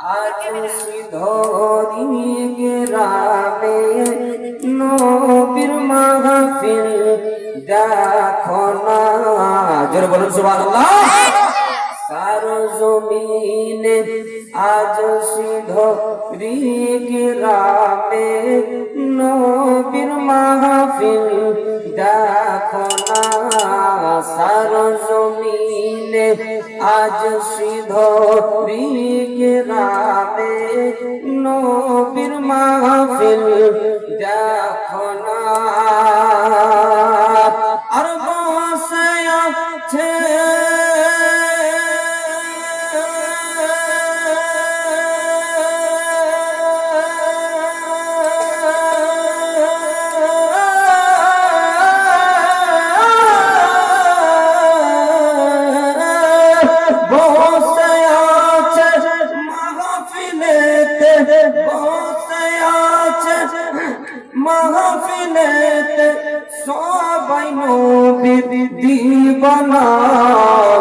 আজ ধরি গ্রামে নবীর মাহফিল দেখো না জোরে বলুন সুবহানাল্লাহ সার জমিনে আজ সিধরি গ্রামে নবীর মাহফিল দেখো না সার জমিনে আজ সিধরি রাতে নবীর মাহফিল দেখো না আর বসে আছে মাহফিলেতে সবাই নবীর দিবানা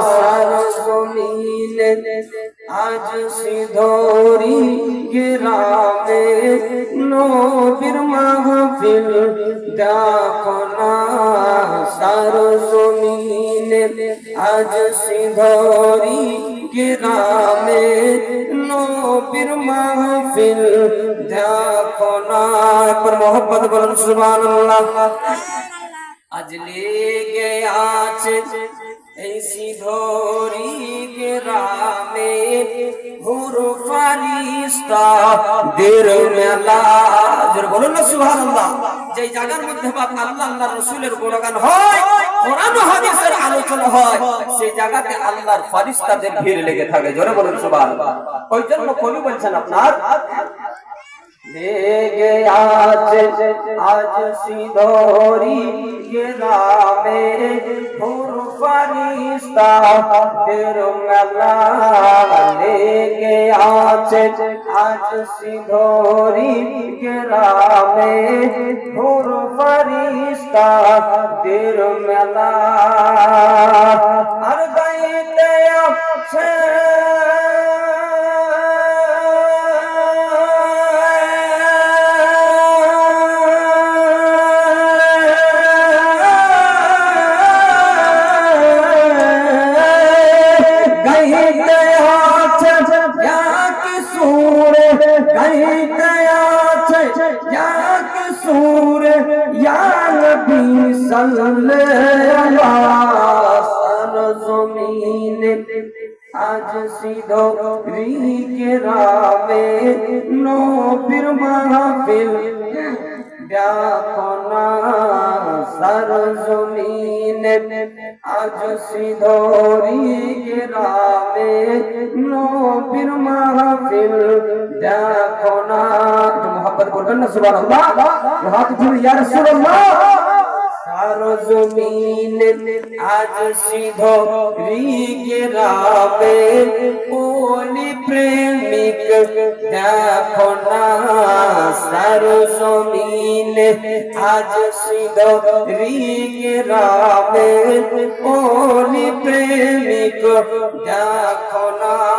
সার আজ সিধরি গ্রামে নবীর মাহফিল দেখো না সার জমিনে আজ সিধরি গ্রামে নবীর মাহফিল দেখো না একবার মোহব্বত বলুন, সুবহানাল্লাহ। আজ লেগে আছে এই সিধরি গ্রামে হুর ফারিস্তা। দের মেলা বলুন না, সুবহানাল্লাহ। যে জায়গার মধ্যে বাপ আল্লাহ আল্লাহ রাসূলের গুণগান হয় কোরআন ও হাদিসের আলোচনা হয় সেই জায়গাতে আল্লাহর ফারিস্তাদের ভিড় লেগে থাকে। জোরে বলুন, সুবহানাল্লাহ। ওই জন্য কবি বলছেন আপনার, লেগে আছে, আজ সিধরি গ্রামে ফুর ফারিস্তা লেগে আছে। আজ সিধরি গ্রামে ফুর ফারিস্তা তের মেলা। আর গাইতে আছে সুরে ইয়া নবী সাল্লাল্লাহু সর জমিনে আজ সিধো রিকে রামে নবীর মাহফিল দেখো না সর জমিনে, আজ সিধরি গ্রামে নবীর মাহফিল দেখো না একটু মোহাম্মত করবেন না, সুবহানাল্লাহ। হাত জুড়ে রাসূলুল্লাহ। সার জমিনে আজ সিধরি গ্রামে ওলি প্রেমিক দেখো না। জমিনে আজ ওলি প্রেমিক দেখো না।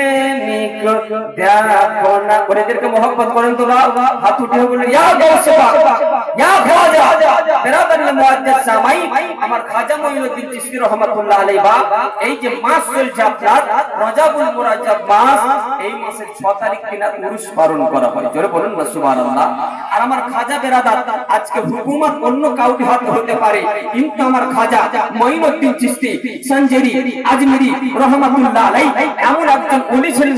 প্রেমিক দেখো না ওদেরকে মোহব্বত করেন তো বাবা হাত উঠে বলে গৌসে বাবা খাজা বেরাদারি মুআদ্দাস সামাই আমার খাজা মঈনুদ্দিন চিশতি রহমাতুল্লাহ আলাইহি বা এই যে মাস চলছে আপনার রজাবুল মুরাজ্জাব মাস এই মাসের 6 তারিখ কিনা উরুস পালন করা জোরে বলুন না সুবহানাল্লাহ আর আমার খাজা বেরাদার আজকে হুকুমত অন্য কাউকে হাতে পারে কিন্তু আমার খাজা মঈনুদ্দিন চিশতি সঞ্জেরি আজমিরি রহমাতুল্লাহ এমন একজন ছিলেন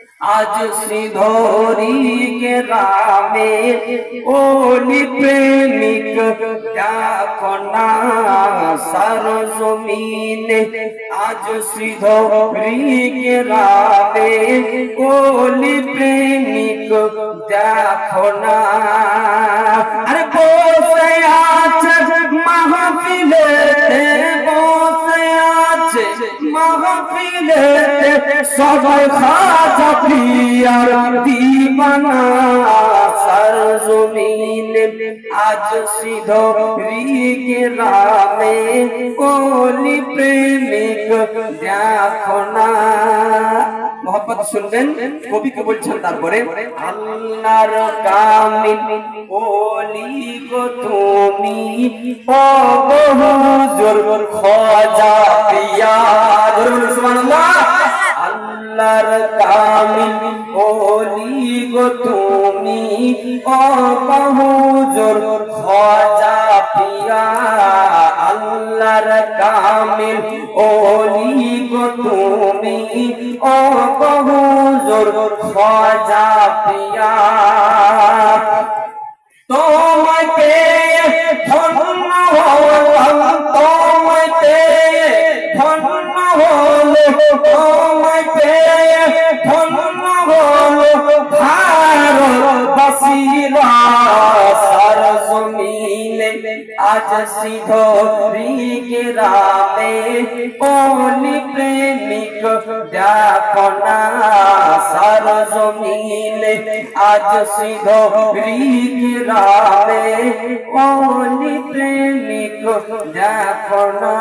আজ শ্রীধরি গ্রামে ওলি প্রেমিক দেখো না সার জমিনে আজ শ্রীধরি গ্রামে ওলি প্রেমিক দেখো না আরে বসে আছে মাহফিলে মাহফিলে সবাই খাজা পিয়ার দিবানা সার জমিনে আজ সিধো গ্রামে কোলি প্রেমিক দেখো না। মোহাম্মদ শুনবেন, কবিকে বলছেন, তারপরে আল্লাহর কামিল গো তুমি ও জোরে সুবহানাল্লাহ। আল্লাহর কামিল গো তুমি ও খাজা তোমায় পেয়ে আজ সিধরি গ্রামে ওলি প্রেমিক দেখো না সার জমিনে আজ সিধরি গ্রামে ওলি প্রেমিক দেখো না